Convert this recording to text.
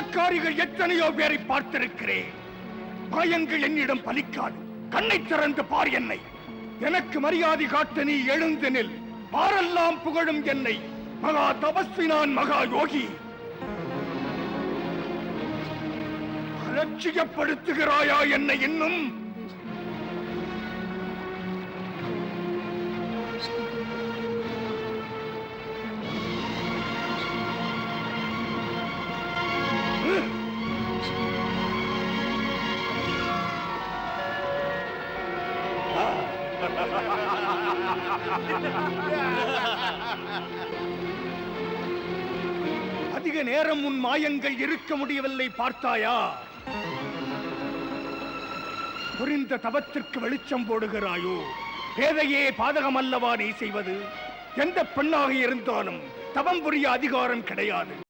மாயக்காரிகள் எத்தனையோ பேரை பார்த்திருக்கிறேன். பயங்கள் என்னிடம் பலிக்காது. கண்ணை திறந்து பார் என்னை. எனக்கு மரியாதை காட்ட நீ எழுந்து நில். பாரெல்லாம் புகழும் என்னை. மகா தபஸ்வி நான் மகா யோகி. அலட்சியப்படுத்துகிறாயா என்னை இன்னும்? அதிக நேரம் உன் மாயங்கள் இருக்க முடியவில்லை பார்த்தாயா? புரிந்த தவத்திற்கு வெளிச்சம் போடுகிறாயோ? பேதையே பாதகம் அல்லவா நீ செய்வது? எந்த பெண்ணாக இருந்தாலும் தவம் புரிய அதிகாரம் கிடையாது.